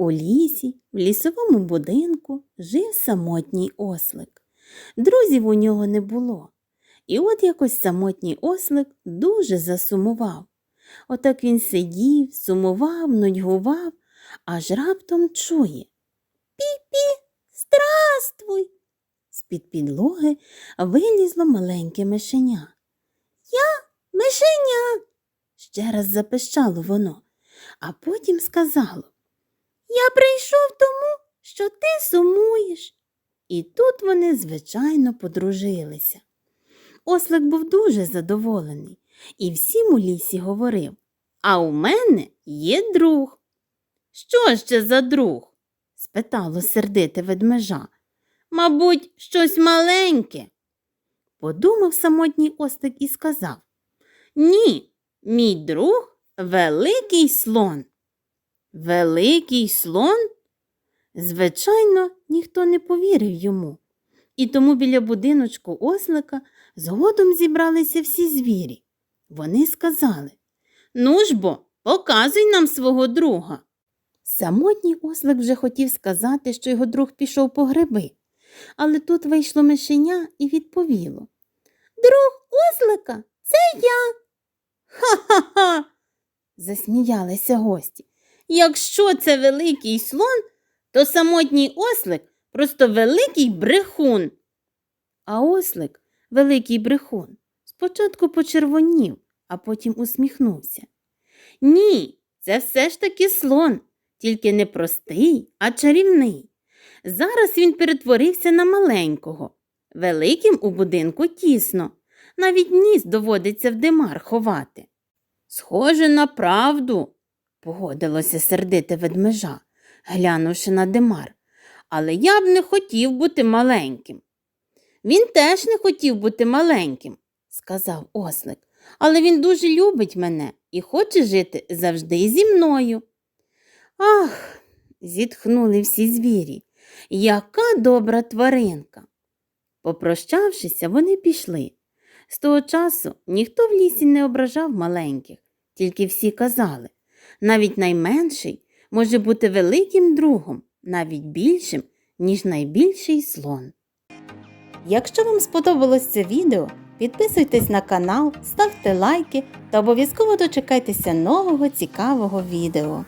У лісі, в лісовому будинку жив самотній ослик. Друзів у нього не було. І от якось самотній ослик дуже засумував. Отак він сидів, сумував, нудьгував, аж раптом чує. Пі-пі, здравствуй! З-під підлоги вилізло маленьке мишеня. Я мишеня, ще раз запищало воно, а потім сказало. Я прийшов тому, що ти сумуєш. І тут вони, звичайно, подружилися. Ослик був дуже задоволений і всім у лісі говорив А у мене є друг. Що ще за друг? спитало сердите ведмежа. Мабуть, щось маленьке. Подумав самотній ослик і сказав Ні, мій друг великий слон. Великий слон? Звичайно, ніхто не повірив йому. І тому біля будиночку ослика згодом зібралися всі звірі. Вони сказали Ну ж бо, показуй нам свого друга. Самотній ослик вже хотів сказати, що його друг пішов по гриби, але тут вийшло мишеня і відповіло Друг ослика це я. Ха-ха-ха. засміялися гості. Якщо це великий слон, то самотній ослик просто великий брехун. А ослик, великий брехун, спочатку почервонів, а потім усміхнувся. Ні, це все ж таки слон, тільки не простий, а чарівний. Зараз він перетворився на маленького. Великим у будинку тісно, навіть ніс доводиться в димар ховати. Схоже на правду, погодилося сердите ведмежа, глянувши на димар. Але я б не хотів бути маленьким. Він теж не хотів бути маленьким, сказав ослик, але він дуже любить мене і хоче жити завжди зі мною. Ах, зітхнули всі звірі, яка добра тваринка. Попрощавшися, вони пішли. З того часу ніхто в лісі не ображав маленьких, тільки всі казали навіть найменший може бути великим другом, навіть більшим, ніж найбільший слон. Якщо вам сподобалось це відео, підписуйтесь на канал, ставте лайки та обов'язково дочекайтеся нового цікавого відео.